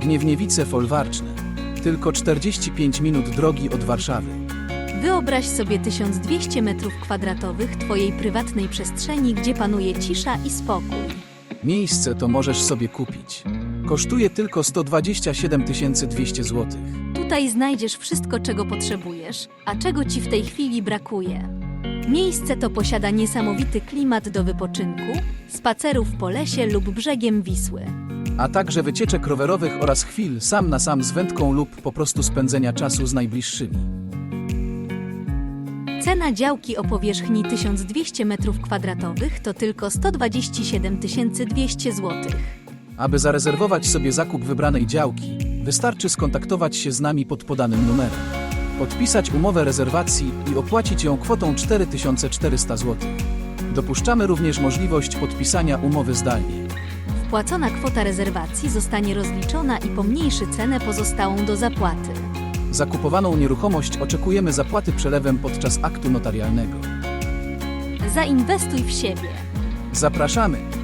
Gniewniewice Folwarczne. Tylko 45 minut drogi od Warszawy. Wyobraź sobie 1200 m2 Twojej prywatnej przestrzeni, gdzie panuje cisza i spokój. Miejsce to możesz sobie kupić. Kosztuje tylko 127 200 zł. Tutaj znajdziesz wszystko, czego potrzebujesz, a czego Ci w tej chwili brakuje. Miejsce to posiada niesamowity klimat do wypoczynku, spacerów po lesie lub brzegiem Wisły. A także wycieczek rowerowych oraz chwil sam na sam z wędką lub po prostu spędzenia czasu z najbliższymi. Cena działki o powierzchni 1200 m2 to tylko 127 200 zł. Aby zarezerwować sobie zakup wybranej działki, wystarczy skontaktować się z nami pod podanym numerem, podpisać umowę rezerwacji i opłacić ją kwotą 4400 zł. Dopuszczamy również możliwość podpisania umowy zdalnie. Wpłacona kwota rezerwacji zostanie rozliczona i pomniejszy cenę pozostałą do zapłaty. Zakupowaną nieruchomość oczekujemy zapłaty przelewem podczas aktu notarialnego. Zainwestuj w siebie. Zapraszamy!